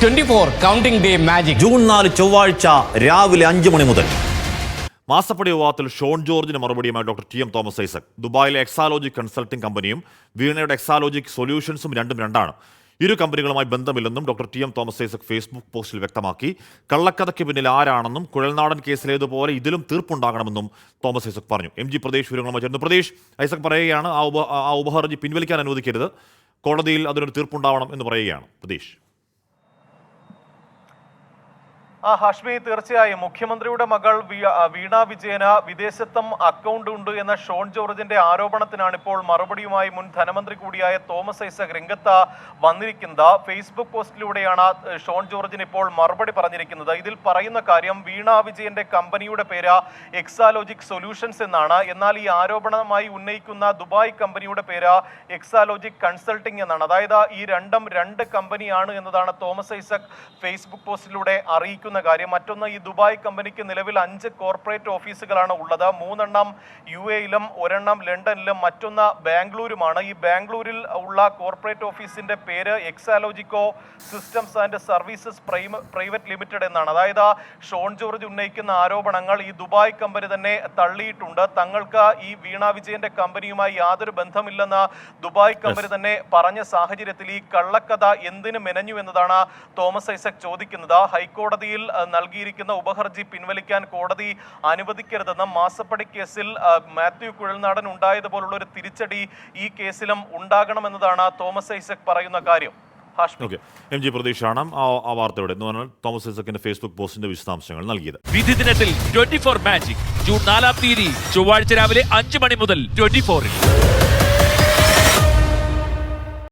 Twenty four counting day magic. June നാല് ചൊവ്വാഴ്ച രാവിലെ അഞ്ച് മണി മുതൽ. മാസപ്പടി വിവാദത്തിൽ ഷോൺ ജോർജിന് മറുപടിയുമായി doctor T M Thomas Isaac. ദുബായിലെ എക്സാലോജി കൺസൾട്ടിംഗ് കമ്പനിയും വീണയുടെ എക്സാലോജിക് സൊല്യൂഷൻസും രണ്ടും രണ്ടാണ്. ഇരു കമ്പനികളുമായി ബന്ധമില്ലെന്നും doctor T M Thomas Isaac Facebook പോസ്റ്റിൽ വ്യക്തമാക്കി. കള്ളക്കഥയ്ക്ക് പിന്നിൽ ആരാണെന്നും കുഴൽനാടൻ കേസിലേതുപോലെ ഇതിലും തീർപ്പുണ്ടാകണമെന്നും തോമസ് ഐസക് പറഞ്ഞു. എം ജി പ്രദേശ് വിവരങ്ങളുമായി ചേർന്നു പ്രദേശ് ഐസക് പറയുകയാണ് ആ ഉപ ആ ഉപഹർജി പിൻവലിക്കാൻ അനുവദിക്കരുത്. കോടതിയിൽ അതിനൊരു തീർപ്പുണ്ടാവണം എന്ന് പറയുകയാണ്. പ്രതീഷ് ആ ഹാഷ്മി തീർച്ചയായും. മുഖ്യമന്ത്രിയുടെ മകൾ വീണ വിജയന വിദേശത്തും അക്കൗണ്ട് ഉണ്ട് എന്ന ഷോൺ ജോർജിന്റെ ആരോപണത്തിനാണ് ഇപ്പോൾ മറുപടിയുമായി മുൻ ധനമന്ത്രി കൂടിയായ തോമസ് ഐസക് രംഗത്ത് വന്നിരിക്കുന്നത്. ഫേസ്ബുക്ക് പോസ്റ്റിലൂടെയാണ് ഷോൺ ജോർജിന് ഇപ്പോൾ മറുപടി പറഞ്ഞിരിക്കുന്നത്. ഇതിൽ പറയുന്ന കാര്യം വീണ വിജയന്റെ കമ്പനിയുടെ പേര് എക്സാലോജിക് സൊല്യൂഷൻസ് എന്നാണ്. എന്നാൽ ഈ ആരോപണമായി ഉന്നയിക്കുന്ന ദുബായ് കമ്പനിയുടെ പേര് എക്സാലോജിക് കൺസൾട്ടിംഗ് എന്നാണ്. അതായത് ഈ രണ്ടും രണ്ട് കമ്പനിയാണ് എന്നതാണ് തോമസ് ഐസക് ഫേസ്ബുക്ക് പോസ്റ്റിലൂടെ അറിയിക്കുന്ന കാര്യം മറ്റൊന്ന് ഈ ദുബായ് കമ്പനിക്ക് നിലവിൽ അഞ്ച് കോർപ്പറേറ്റ് ഓഫീസുകളാണ് ഉള്ളത്. മൂന്നെണ്ണം യു എയിലും ഒരെണ്ണം ലണ്ടനിലും മറ്റൊന്ന് ബാംഗ്ലൂരുമാണ്. ഈ ബാംഗ്ലൂരിൽ ഉള്ള കോർപ്പറേറ്റ് ഓഫീസിന്റെ പേര് എക്സാലോജിക്കോ systems and services private limited എന്നാണ്. അതായത് ഷോൺ ജോർജ് ഉന്നയിക്കുന്ന ആരോപണങ്ങൾ ഈ ദുബായ് കമ്പനി തന്നെ തള്ളിയിട്ടുണ്ട്. തങ്ങൾക്ക് ഈ വീണ വിജയന്റെ കമ്പനിയുമായി യാതൊരു ബന്ധമില്ലെന്ന് ദുബായ് കമ്പനി തന്നെ പറഞ്ഞ സാഹചര്യത്തിൽ ഈ കള്ളക്കഥ എന്തിനു മെനഞ്ഞു എന്നതാണ് തോമസ് ഐസക് ചോദിക്കുന്നത്. ഹൈക്കോടതിയിൽ നൽകിയിരിക്കുന്ന ഉപഹർജി പിൻവലിക്കാൻ കോടതി അനുവദിക്കരുതെന്ന മാസപ്പടി കേസിൽ മാത്യു കുഴൽനാടൻ ഉണ്ടായതുപോലുള്ള ഒരു തിരിച്ചടി ഈ കേസിലും ഉണ്ടാകണമെന്നതാണ് തോമസ് ഐസക് പറയുന്ന കാര്യം. ഓക്കെ. എം ജി പ്രതീക്ഷാണ് ആ ആ വാർത്തയുടെ. എന്ന് പറഞ്ഞാൽ തോമസ് ഐസക്കിന്റെ ഫേസ്ബുക്ക് പോസ്റ്റിന്റെ വിശദാംശങ്ങൾ നൽകിയത്. വിധി ദിനത്തിൽ ട്വന്റി ഫോർ മാജിക്. ജൂൺ നാലാം തീയതി ചൊവ്വാഴ്ച രാവിലെ അഞ്ച് മണി മുതൽ ട്വന്റി ഫോറിൽ.